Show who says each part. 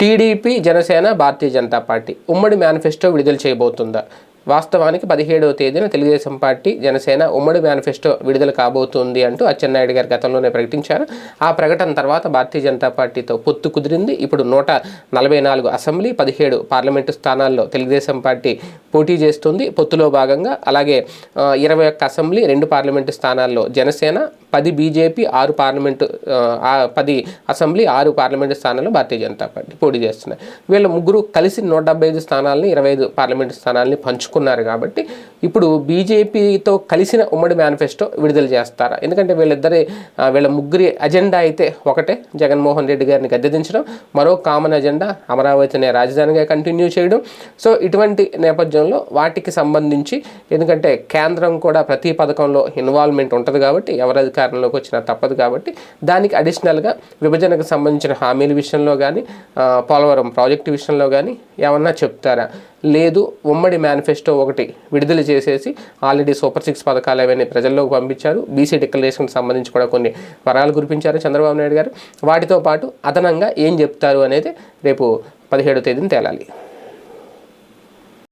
Speaker 1: TDP Janasena Bharatiya Janata party ఉమ్మడి manifesto విడుదల చేయబోతుందా? వాస్తవానికి పదిహేడవ తేదీన తెలుగుదేశం పార్టీ జనసేన ఉమ్మడి మేనిఫెస్టో విడుదల కాబోతుంది అంటూ అచ్చెన్నాయుడు గారు గతంలోనే ప్రకటించారు. ఆ ప్రకటన తర్వాత భారతీయ జనతా పార్టీతో పొత్తు కుదిరింది. ఇప్పుడు నూట నలభై నాలుగు అసెంబ్లీ పదిహేడు పార్లమెంటు స్థానాల్లో తెలుగుదేశం పార్టీ పోటీ చేస్తుంది. పొత్తులో భాగంగా అలాగే ఇరవై ఒక్క అసెంబ్లీ రెండు పార్లమెంటు స్థానాల్లో జనసేన పది బీజేపీ ఆరు పార్లమెంటు పది అసెంబ్లీ ఆరు పార్లమెంటు స్థానాల్లో భారతీయ జనతా పార్టీ పోటీ చేస్తున్నాయి వీళ్ళ ముగ్గురు కలిసి నూట డెబ్బై ఐదు స్థానాలని ఇరవై ఐదు పార్లమెంటు స్థానాలని పంచుకున్నారు కాబట్టి ఇప్పుడు బీజేపీతో కలిసిన ఉమ్మడి మేనిఫెస్టో విడుదల చేస్తారా? ఎందుకంటే వీళ్ళిద్దరి వీళ్ళ ముగ్గురి అజెండా అయితే ఒకటే. జగన్మోహన్ రెడ్డి గారిని గద్దెదించడం మరో కామన్ అజెండా అమరావతిని రాజధానిగా కంటిన్యూ చేయడం. సో ఇటువంటి నేపథ్యంలో వాటికి సంబంధించి ఎందుకంటే కేంద్రం కూడా ప్రతి పథకంలో ఇన్వాల్వ్మెంట్ ఉంటుంది కాబట్టి ఎవరి అధికారంలోకి వచ్చినా తప్పదు కాబట్టి దానికి అడిషనల్గా విభజనకు సంబంధించిన హామీల విషయంలో కానీ పోలవరం ప్రాజెక్టు విషయంలో కానీ ఏమన్నా చెప్తారా? లేదు ఉమ్మడి మేనిఫెస్టో ఒకటి విడుదల చేసేసి ఆల్రెడీ సూపర్ సిక్స్ పథకాలు అవన్నీ ప్రజల్లోకి పంపించారు. బీసీ డిక్లరేషన్కి సంబంధించి కూడా కొన్ని వరాలు కురిపించారు చంద్రబాబు నాయుడు గారు. వాటితో పాటు అదనంగా ఏం చెప్తారు అనేది రేపు పదిహేడో తేదీన తేలాలి.